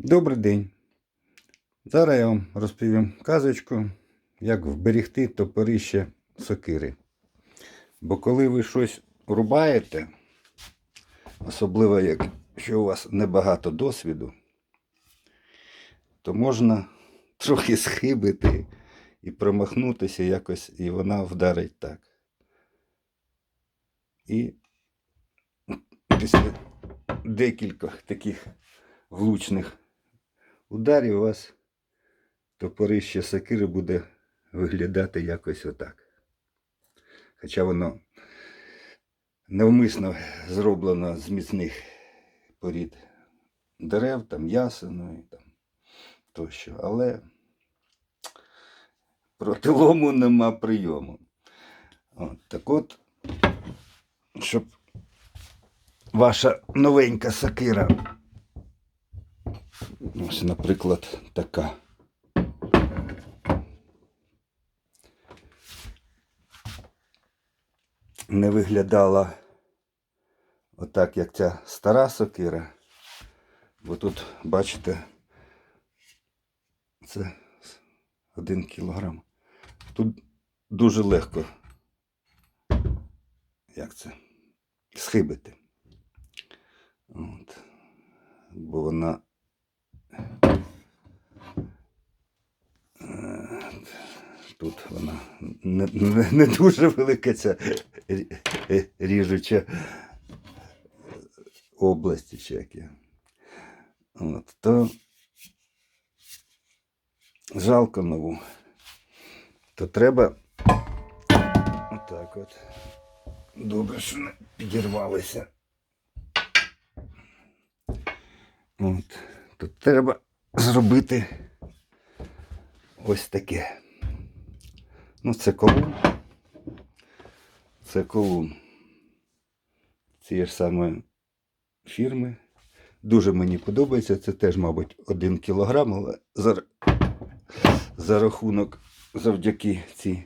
Добрий день. Зараз я вам розповім казочку, як вберегти топорище сокири. Бо коли ви щось рубаєте, особливо якщо у вас небагато досвіду, то можна трохи схибити і промахнутися якось, і вона вдарить так. І після декількох таких влучних ударів вас топорище сокири буде виглядати якось отак. Хоча воно навмисно зроблено з міцних порід дерев, там ясену і там тощо. Але проти лому нема прийому. От, так от, щоб ваша новенька сокира Ось, наприклад, така. Не виглядала отак, як ця стара сокира. Бо тут, бачите, це один кілограм. Тут дуже легко, як це, схибити. От. Бо вона Тут вона не, не, не дуже велика ця е, ріжуча як я. От, то жалко нову. То треба отак от. Добре, що не підірвалися. От. То треба зробити ось таке. Ну, це колун. Це колун. Цієї ж самої фірми. Дуже мені подобається. Це теж, мабуть, один кілограм, але за, за рахунок завдяки цій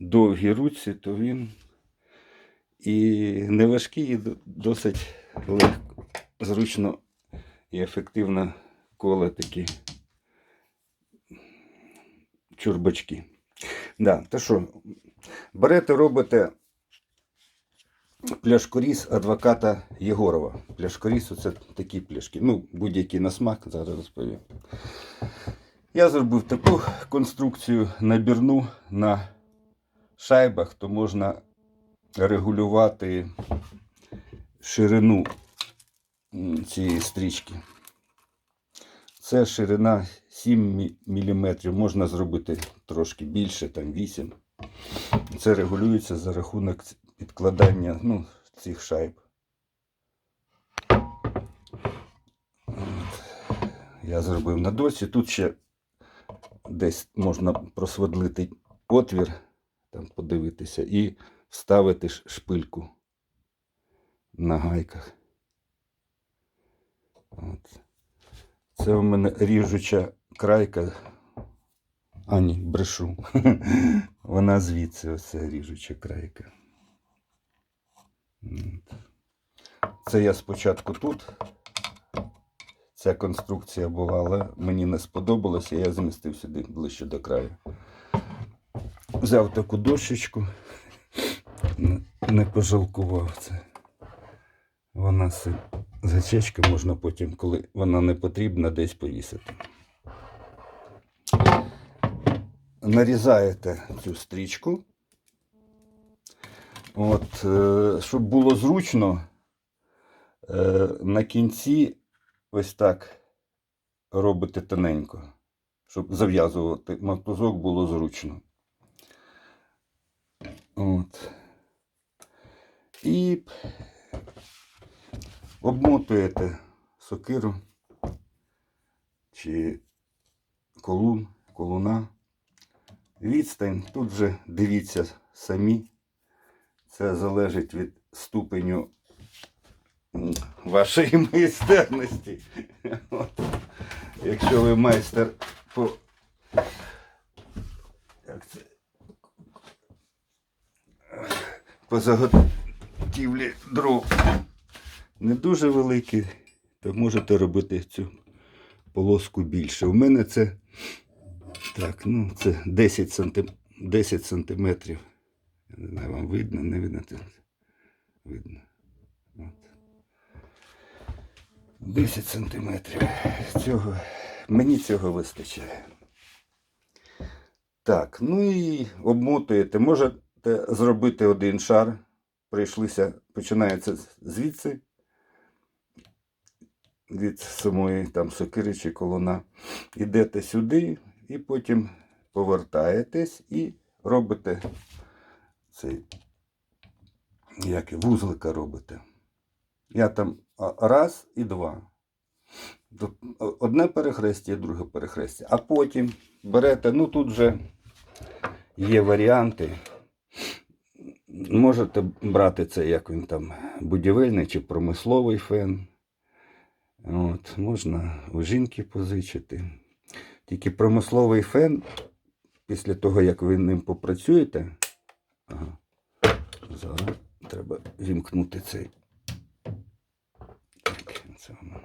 довгій руці, то він і не важкий, і досить легко, зручно і ефективно коле такі чурбачки. Да, то що, берете, робите пляшкоріз адвоката Єгорова. Пляшкоріз це такі пляшки. Ну, будь-який на смак, зараз розповім. Я зробив таку конструкцію набірну на шайбах, то можна регулювати ширину цієї стрічки. Це ширина 7 мм, можна зробити трошки більше, там 8. Це регулюється за рахунок підкладання ну, цих шайб. Я зробив на досі. Тут ще десь можна просводлити отвір, там подивитися, і вставити шпильку на гайках. От. Це у мене ріжуча крайка. А ні, брешу. Вона звідси оце ріжуча крайка. Це я спочатку тут. Ця конструкція була, але мені не сподобалося, я змістив сюди ближче до краю. Взяв таку дощечку, не- пожалкував це. Вона си- гачечки можна потім, коли вона не потрібна, десь повісити. Нарізаєте цю стрічку. От, е, щоб було зручно, е, на кінці ось так робите тоненько, щоб зав'язувати мотузок було зручно. От. І обмотуєте сокиру чи колун, колуна. Відстань тут вже дивіться самі. Це залежить від ступеню вашої майстерності. От. Якщо ви майстер по як це? по заготівлі дров не дуже великий, то можете робити цю полоску більше. У мене це так, ну, це 10 сантим, 10 сантиметрів. Я не знаю, вам видно, не видно. Видно. От. 10 сантиметрів. Цього, мені цього вистачає. Так, ну і обмотуєте. Можете зробити один шар. Прийшлися, починається звідси, від самої там сокири чи колона. Ідете сюди і потім повертаєтесь і робите цей, як вузлика робите. Я там раз і два. Одне перехрестя, друге перехрестя. А потім берете, ну тут вже є варіанти. Можете брати це як він там будівельний чи промисловий фен. От, можна у жінки позичити. Тільки промисловий фен, після того, як ви ним попрацюєте, ага, зараз треба вімкнути цей. Так, це воно.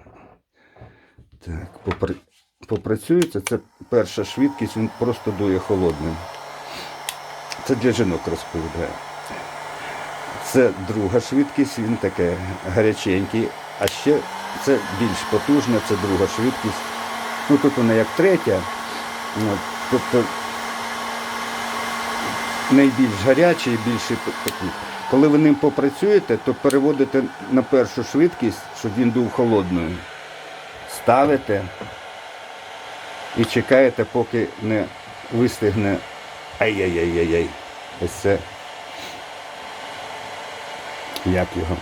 Так, попри... попрацюється, це перша швидкість, він просто дує холодним. Це для жінок розповідає. Це друга швидкість, він таке гаряченький, а ще це більш потужна, це друга швидкість. Ну тут вона як третя. Тобто найбільш гарячий і більший такий. Коли ви ним попрацюєте, то переводите на першу швидкість, щоб він був холодною. Ставите і чекаєте, поки не вистигне ай-яй-яй-яй-яй. Ось це як його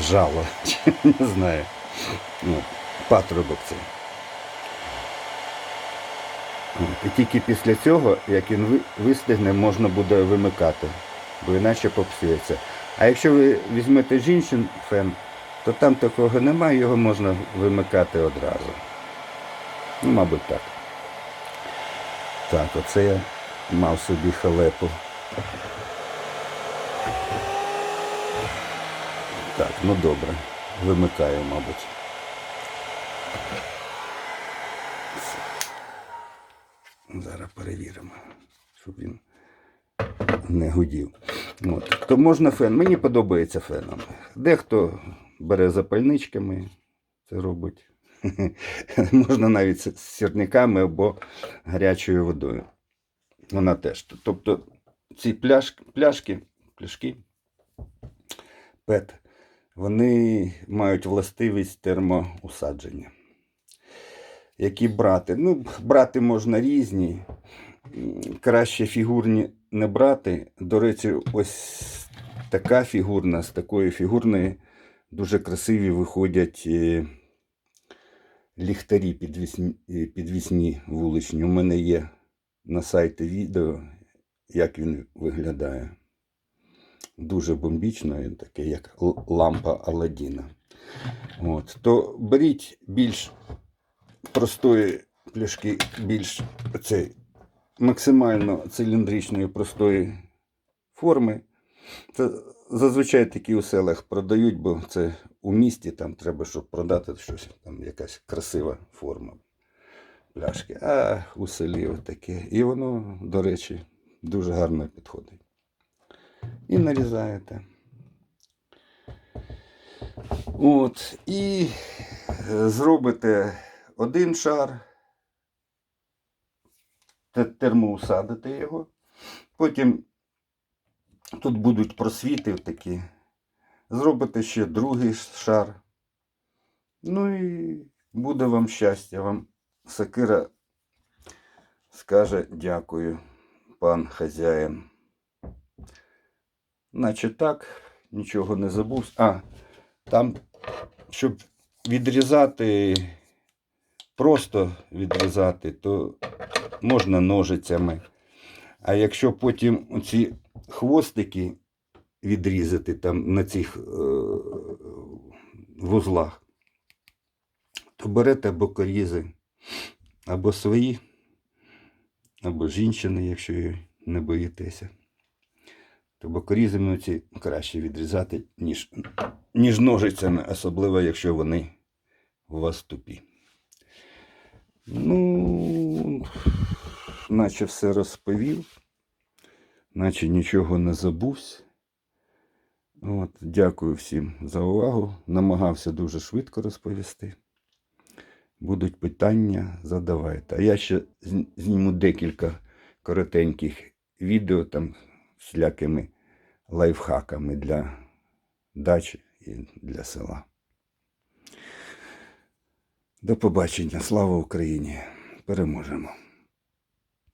жало, не знаю. Ну, патрубок цей. І тільки після цього, як він вистигне, можна буде вимикати, бо іначе попсується. А якщо ви візьмете жінчин фен, то там такого немає, його можна вимикати одразу. Ну, мабуть, так. Так, оце я мав собі халепу. Так, ну добре. Вимикаю, мабуть. Зараз перевіримо, щоб він не гудів. От. То можна фен. Мені подобається феном. Дехто бере запальничками, це робить. Можна навіть з сірниками або гарячою водою. Вона теж. Тобто ці пляшки, пляшки, пляшки ПЕТ, вони мають властивість термоусадження. Які брати? Ну, брати можна різні. Краще фігурні не брати. До речі, ось така фігурна, з такої фігурної дуже красиві виходять е, ліхтарі підвісні, е, підвісні вуличні. У мене є на сайті відео, як він виглядає. Дуже бомбічно, такий, як лампа Аладдіна. От. То беріть більш простої пляшки, більш цей, максимально циліндричної простої форми. Це зазвичай такі у селах продають, бо це у місті там треба, щоб продати щось, там якась красива форма пляшки. А у селі отаке. І воно, до речі, дуже гарно підходить. І нарізаєте. От, і е, зробите один шар, термоусадите його. Потім тут будуть просвіти такі. Зробите ще другий шар. Ну і буде вам щастя. Вам сакира скаже дякую, пан хазяїн. Наче так, нічого не забув. А, там, щоб відрізати, просто відрізати, то можна ножицями. А якщо потім оці хвостики відрізати там на цих е- вузлах, то берете бокорізи або свої, або жінчини, якщо не боїтеся. То бокорізами ці краще відрізати, ніж, ніж ножицями, особливо якщо вони у вас тупі. Ну, наче все розповів, наче нічого не забувся. От, дякую всім за увагу. Намагався дуже швидко розповісти. Будуть питання, задавайте. А я ще зніму декілька коротеньких відео там всілякими лайфхаками для дачі і для села. До побачення. Слава Україні! Переможемо!